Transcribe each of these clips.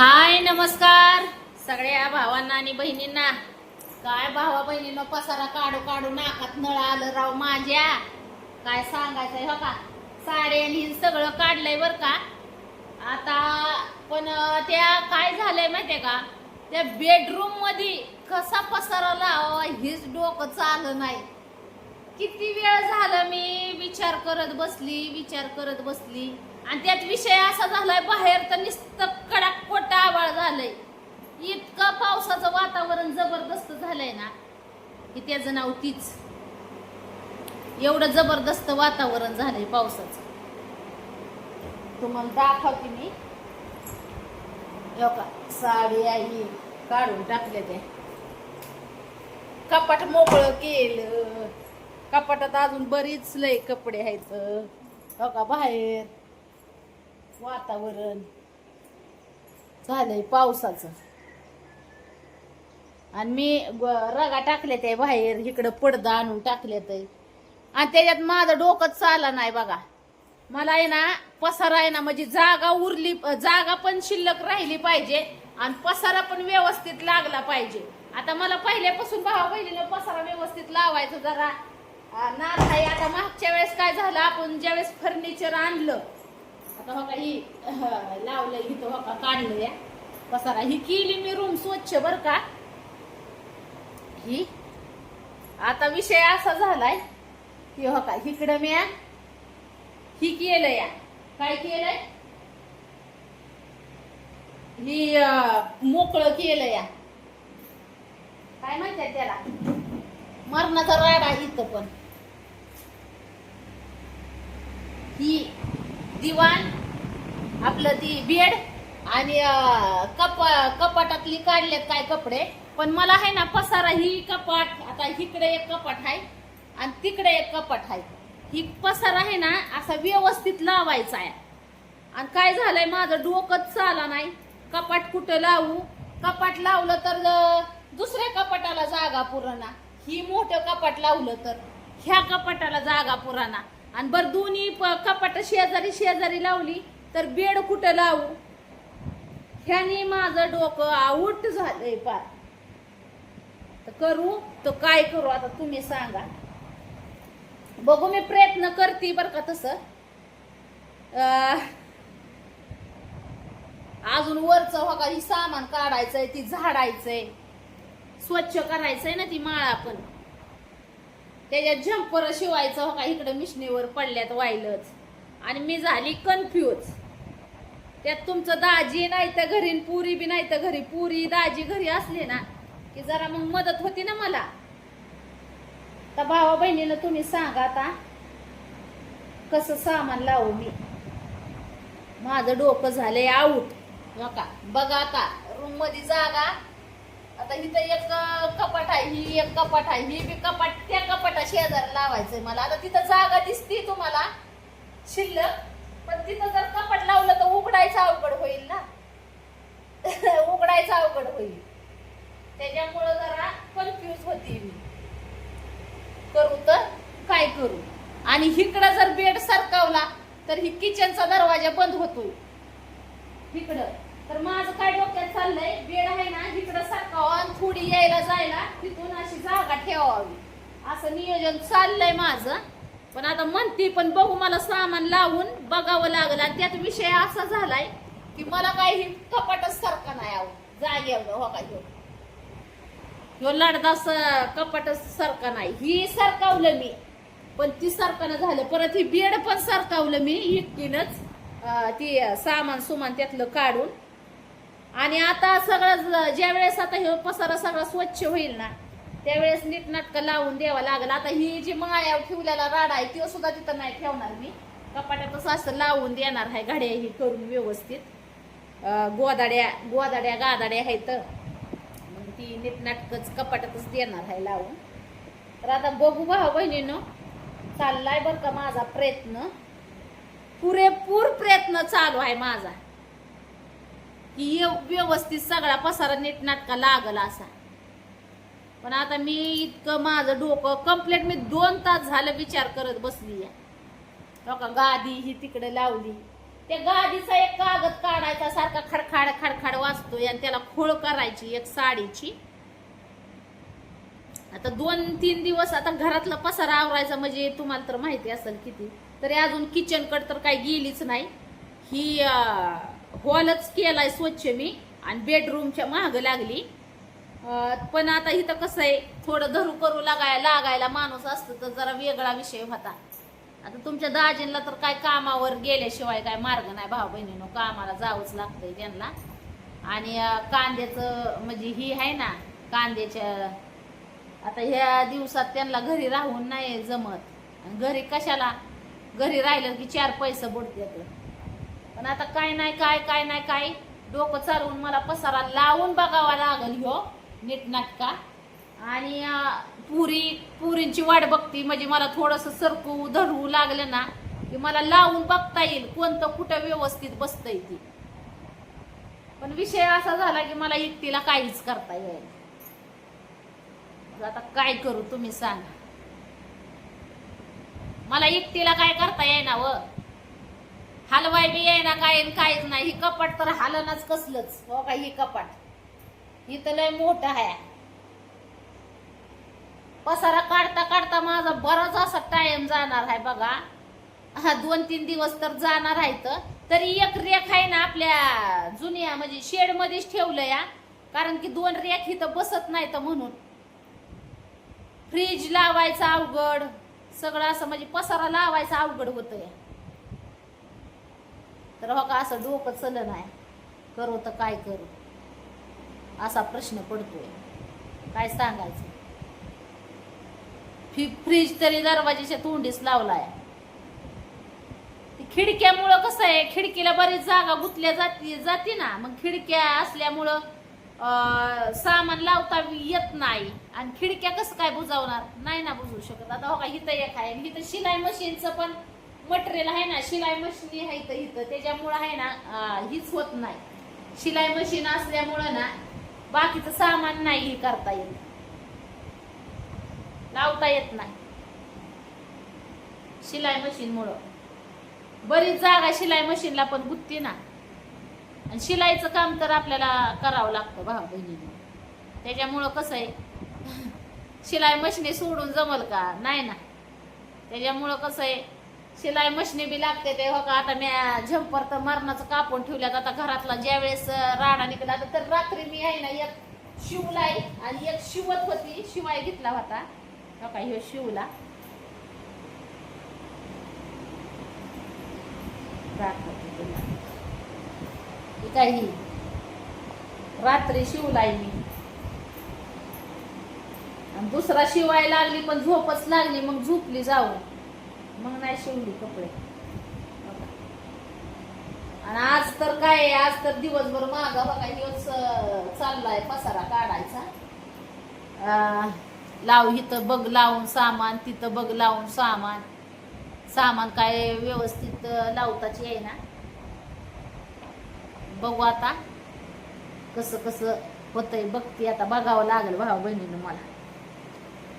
हाय नमस्कार. सगळ्या भावांना आणि बहिणींना. काय भावा बहिणीनं पसारा काढू काढू नाकात नळ आलं राव माझ्या. काय सांगायचंय हो का? साडे आणि सगळं काढलंय बर का? आता पण त्या काय झालंय माहितीये का? त्या बेडरूममध्ये कसा पसारा लावा हेच डोकं चाललं नाही. किती वेळ झाला मी विचार करत बसली विचार करत बसली. आणि त्यात विषय असा झालाय बाहेर तर नुसतं कडक कोटा आवाळ झालंय. इतकं पावसाचं वातावरण जबरदस्त झालंय ना की त्याचं नाव तीच. एवढं जबरदस्त वातावरण झालंय पावसाचं. तुम्हाला दाखवते मी. का साडी आई काढून टाकल्या त्या. कपाट मोकळं केलं. कपाटात अजून बरीच लय कपडे आहेत. हो का बाहेर. वातावरण. झालंय पावसाचं. आणि मी रगा टाकल्या ते बाहेर इकडं पडदा आणून टाकल्यात आणि त्याच्यात माझं डोकंच चाला नाही बघा. मला आहे ना पसारा आहे ना म्हणजे जागा उरली जागा पण शिल्लक राहिली पाहिजे आणि पसारा पण व्यवस्थित लागला पाहिजे. आता मला पहिल्यापासून भावा बहिणीनं पसारा व्यवस्थित लावायचं जरा. अं, आहे आता मागच्या वेळेस काय झालं आपण ज्यावेळेस फर्निचर आणलं आता हो का ही लावलं इथं हो का काढलं या पसारा ही केली मी रूम स्वच्छ बर का? ही. आता विषय असा झालाय की हो का इकडं मी ही केलं या. काय केलंय? ही मोकळं केलं या. काय माहितीये त्याला? मरणाचा राडा इथं पण. ही. दिवाण आपलं ती बेड आणि कप कपाटातली काढलेत काय कपडे. पण मला आहे ना पसारा ही कपाट आता इकडे एक कपाट आहे आणि तिकडे एक कपाट आहे. ही पसारा आहे ना असा व्यवस्थित लावायचा आहे. आणि काय झालंय माझं डोकंच चाला नाही. कपाट कुठं लावू? कपाट लावलं तर दुसऱ्या कपाटाला जागा पुराणा. ही मोठं कपाट लावलं तर ह्या कपाटाला जागा पुराणा. आणि बरं दोन्ही कपाट शेजारी शेजारी लावली तर बेड कुठं लावू? ह्यानी माझं डोकं आऊट झालंय पार तर करू? तर काय करू? आता तुम्ही सांगा. बघू मी प्रयत्न करते बर का तसं. अं, अजून वरच हो का ही सामान काढायचंय ती झाडायचंय. स्वच्छ करायचंय ना ती माळा पण. त्याच्यात झंपर शिवायचं हो का इकडं मिशनीवर पडल्यात वाईलच आणि मी झाली कन्फ्यूज त्यात तुमचं दाजी नाही तर घरी पुरी बी नाही तर घरी. पुरी दाजी घरी असले ना की जरा मग मदत होती ना मला. तर भावा बहिणीला तुम्ही सांगा आता कसं सामान लावू मी. माझं डोकं झालंय आऊट का बघा आता रूममध्ये जागा. आता इथं एक कपाट आहे ही एक कपाट आहे ही बी कपाट त्या कपाटा शेजारी लावायचंय मला. आता तिथं जागा दिसती तुम्हाला शिल्लक पण तिथं जर कपाट लावलं तर उघडायचं अवघड होईल ना. उघडायचं अवघड होईल. त्याच्यामुळं जरा कन्फ्यूज होती मी. करू तर काय करू? आणि इकडं जर बेड सरकावला तर ही किचनचा दरवाजा बंद होतोय इकडं. तर माझं काय डोक्यात चाललंय बेड आहे ना इकडं यायला जायला तिथून अशी जागा ठेवावी. असं नियोजन चाललंय माझं. पण आता म्हणते पण बघू मला सामान लावून बघावं लागलं. आणि त्यात विषय असा झालाय की मला काही कपाटच सारखा नाही आव जागेवर हो का ह्यो ह्यो कपाटच सारखा नाही. ही सरकावलं मी. पण ती सरकानं झालं. परत ही बेड पण सरकावलं मी. एकटीनच ती सामान सुमान त्यातलं काढून. आणि आता सगळं ज्या वेळेस आता हे पसारा सगळा स्वच्छ होईल ना त्यावेळेस नीटनाटकं लावून द्यावं लागेल. आता ही जी माळ्या ठेवलेला राडा आहे तो सुद्धा तिथं नाही ठेवणार मी. कपाटातच असं लावून देणार आहे घड्या ही करून व्यवस्थित. गोदाड्या गोदाड्या गादाड्या आहेत. मग ती नीटनाटकच कपाट्यातच देणार आहे लावून. तर आता बघू भाऊ बहिणीनं चाललाय बरं का माझा प्रयत्न? पुरेपूर प्रयत्न चालू आहे माझा. की ये- व्यवस्थित सगळा पसारा नीटनाटका लागला असा. पण आता मी इतकं माझं डोकं कंप्लीट मी दोन तास झालं विचार करत बसली आहे. का गादी ही तिकडे लावली. त्या गादीचा एक कागद काढायचा सारखा खडखाड खडखाड वाचतोय आणि त्याला खोळ करायची एक साडीची. आता दोन तीन दिवस आता घरातला पसारा आवरायचा म्हणजे तुम्हाला तर माहिती असेल किती. तरी अजून किचनकड तर काही गेलीच नाही. ही हॉलच केलाय स्वच्छ मी आणि बेडरूमच्या महाग लागली. पण आता इथं कसं आहे थोडं धरू करू लागाय लागायला माणूस असतं तर जरा वेगळा विषय होता. आता तुमच्या दाजींना तर काय कामावर गेल्याशिवाय काय मार्ग नाही भाऊ बहिणीनो कामाला जावंच लागतंय त्यांना. आणि कांद्याचं म्हणजे ही आहे ना कांद्याच्या आता ह्या दिवसात त्यांना घरी राहून नाही जमत. आणि घरी कशाला? घरी राहिलं की चार पैसे बुडतात पण आता काय नाही काय काय नाही काय? डोकं चालवून मला पसारा लावून बघावा लागल ह्यो नीटनाटका आणि पुरी पुरींची वाट बघती. म्हणजे मला थोडस सरकू धरू लागलं ना की मला लावून बघता येईल कोणतं कुठं व्यवस्थित बसता ती. पण विषय असा झाला की मला एकटीला काहीच करता येईल. आता काय करू तुम्ही सांगा. मला एकटीला काय करता येईना व? हलवाय बी ना काय काहीच नाही. ही कपाट तर हालनाच कसलंच. हो का ही कपाट. ही तर लय मोठं आहे. पसारा काढता काढता माझा बराच असा टाइम जाणार आहे बघा. हा दोन तीन दिवस तर जाणार आहे तर तरी एक रेख आहे ना आपल्या जुन्या म्हणजे शेड मध्येच ठेवलं या. कारण की दोन रेख इथं बसत नाही तर म्हणून. फ्रीज लावायचा अवघड. सगळं असं म्हणजे पसारा लावायचा अवघड होतं या. तर हो का असं डोकं चल नाही करू तर काय करू? असा प्रश्न पडतोय. काय सांगायचं? फि- फ्रीज तरी दरवाजाच्या तोंडीच लावलाय. खिडक्यामुळं कसं आहे खिडकीला बरीच जागा गुतल्या जाती जाते ना. मग खिडक्या असल्यामुळं सामान लावता येत नाही. आणि खिडक्या कसं काय बुजावणार? नाही ना बुजवू शकत. आता हो का इथं एक आहे हिथं शिलाई मशीनचं पण मटेरियल आहे ना शिलाई मशीन आहे इथं इथं. त्याच्यामुळं आहे ना हीच होत नाही. शिलाई मशीन असल्यामुळं ना बाकीचं सामान नाही हे करता येत. लावता येत नाही. शिलाई मशीन मुळे बरीच जागा शिलाई मशीनला पण गुत्ती ना. आणि शिलाईचं काम तर आपल्याला करावं लागतं भाऊ बहिणीने. त्याच्यामुळं कसं आहे? शिलाई मशीन सोडून जमल का? नाही ना. त्याच्यामुळं कसं आहे? शिलाई मशिनी बी लागते ते हो का? आता मी झंपर तर मरणाचं कापून ठेवल्यात. आता घरातला ज्या वेळेस राडा निघाला तर रात्री मी आहे ना एक शिवलाय आणि एक शिवत होती. शिवाय घेतला होता. हो का? ह्यो शिवला. काही रात्री शिवलाय मी. आणि दुसरा शिवाय लागली पण झोपच लागली मग झोपली जाऊ मग नाही शिवली कपडे. आणि आज तर काय आहे, आज तर दिवसभर मागा बघा दिवस चाललाय पसारा काढायचा. लाव इथं बघ लावून सामान तिथं बघ लावून सामान. सामान काय व्यवस्थित लावताची आहे ना. बघू आता कसं कसं होतंय बघते आता बघावं लागेल भाऊ बहिणीनं मला.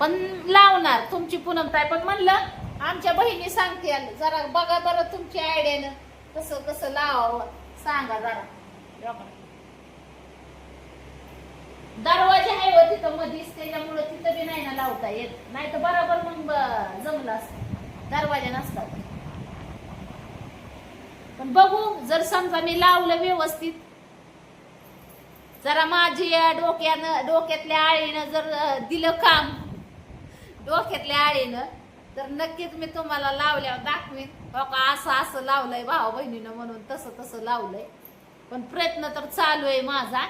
पण लावणार तुमची पूनमताई पण म्हणलं आमच्या बहिणी सांगते जरा बघा बरं तुमच्या आयडियानं कसं कसं लावावं. सांगा जरा. दरवाजे दरवाजा आहे व तिथं मधीच त्याच्यामुळं तिथं बी नाही ना लावता येत. नाही तर बरोबर मग जमलं असत. दरवाजा नसतात. पण बघू जर समजा मी लावलं व्यवस्थित जरा माझी डोक्यानं डोक्यातल्या आळीनं जर दिलं काम डोक्यातल्या आळीनं तर नक्कीच मी तुम्हाला लावल्यावर दाखवीन. हो का असं असं लावलंय भाऊ बहिणीनं म्हणून तसं तसं लावलंय. पण प्रयत्न तर चालू आहे माझा.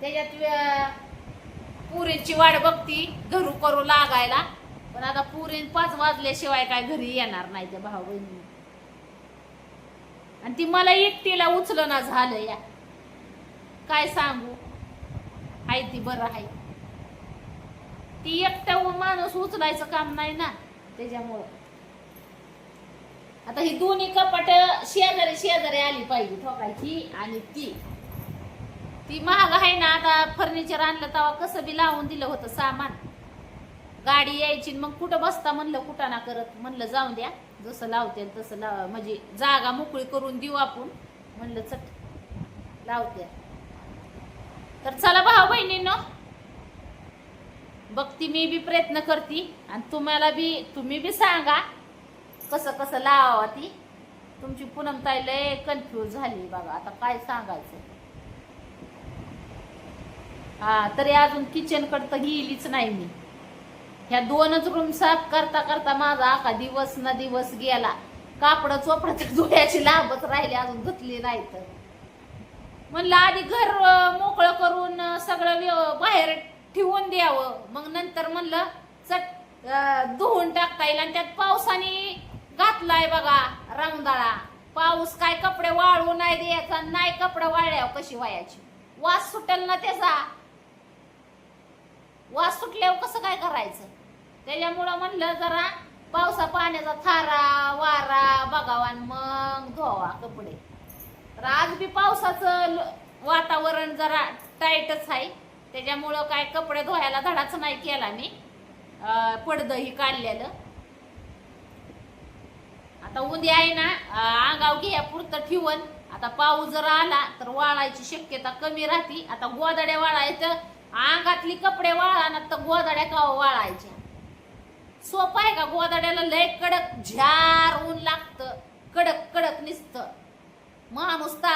त्याच्यात पुरींची पुरीची वाट बघती घरू करू लागायला. पण आता पुरीन पाच वाजल्याशिवाय काय घरी येणार नाही त्या भाऊ बहिणी आणि ती मला एकटीला उचलं ना झालं या. काय सांगू? हाय ती बरं आहे ती एकटा माणूस उचलायचं काम नाही ना त्याच्यामुळं. आता ही दोन्ही कपाट शेजारी शेजारी आली पाहिजे ठोकायची आणि ती. ती महाग आहे ना आता फर्निचर आणलं तेव्हा कसं बी लावून दिलं होतं सामान. गाडी यायची मग कुठं बसता म्हणलं कुठं ना करत म्हणलं जाऊन द्या. जसं लावते तसं लाव म्हणजे जागा मोकळी करून देऊ आपण. म्हणलं चट लावते. तर चला भाऊ बहिणींनो बघती मी बी प्रयत्न करते. आणि तुम्हाला बी तुम्ही बी सांगा कसं कसं लावा ती. तुमची पूनमताई लय कन्फ्यूज झाली बाबा आता काय सांगायचं. हा तरी अजून किचनकड तर गेलीच नाही मी. ह्या दोनच रूम साफ करता करता माझा आका दिवस ना दिवस गेला. कापड चोपडाच्या धुण्याची लाभच राहिली अजून धुतली नाही तर म्हणलं आधी घर मोकळं करून सगळं बाहेर ठेवून द्यावं. मग नंतर म्हणलं चट धुवून टाकता येईल आणि त्यात पावसाने घातलाय बघा रंगदाळा. पाऊस काय कपडे वाळू नाही द्यायचा नाही कपडे वाळल्यावर कशी वायाची वास सुटेल ना त्याचा. वास सुटल्यावर कसं काय करायचं? त्याच्यामुळं म्हणलं जरा पावसा पाण्याचा थारा वारा बघावा आणि मग धुवा कपडे. तर आज बी पावसाचं वातावरण जरा टाईटच आहे. त्याच्यामुळं काय कपडे धुवायला धडाच नाही केला मी. पडदंही काढलेलं. आता उद्या आहे ना अं, अंगाव घ्या पुरतं ठेवून आता पाऊस जर आला तर वाळायची शक्यता कमी राहते. आता गोदड्या वाळायचं अंगातली कपडे वाळा ना तर गोदड्या का हो वाळायच्या? सोपं आहे का? गोदड्याला लय कडक झार ऊन लागतं. कडक कडक निसतं. माणूस ता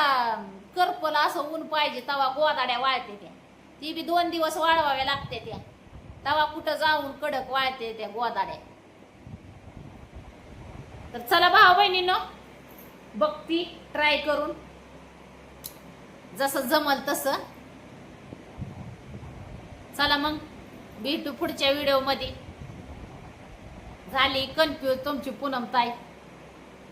करपल असं ऊन पाहिजे तवा गोदाड्या वाळते त्या. ती बी दोन दिवस वाळवाव्या लागते त्या. तवा कुठं जाऊन कडक वाळते त्या गोदाड्या. तर चला भाऊ बहिणीनो बघती ट्राय करून. जसं जमल तसं. चला मग भेटू पुढच्या व्हिडिओमध्ये. झाली कन्फ्युज तुमची पूनम ताई.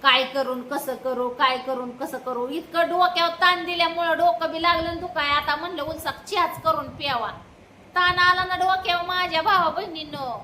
काय करून कसं करू काय करून कसं करू? इतकं डोक्यावर ताण दिल्यामुळं डोकं बी लागलं तू काय? आता म्हणलं उलसाक चहाच करून प्यावा. ताण आला ना डोक्यावर माझ्या भावा बहिणीनं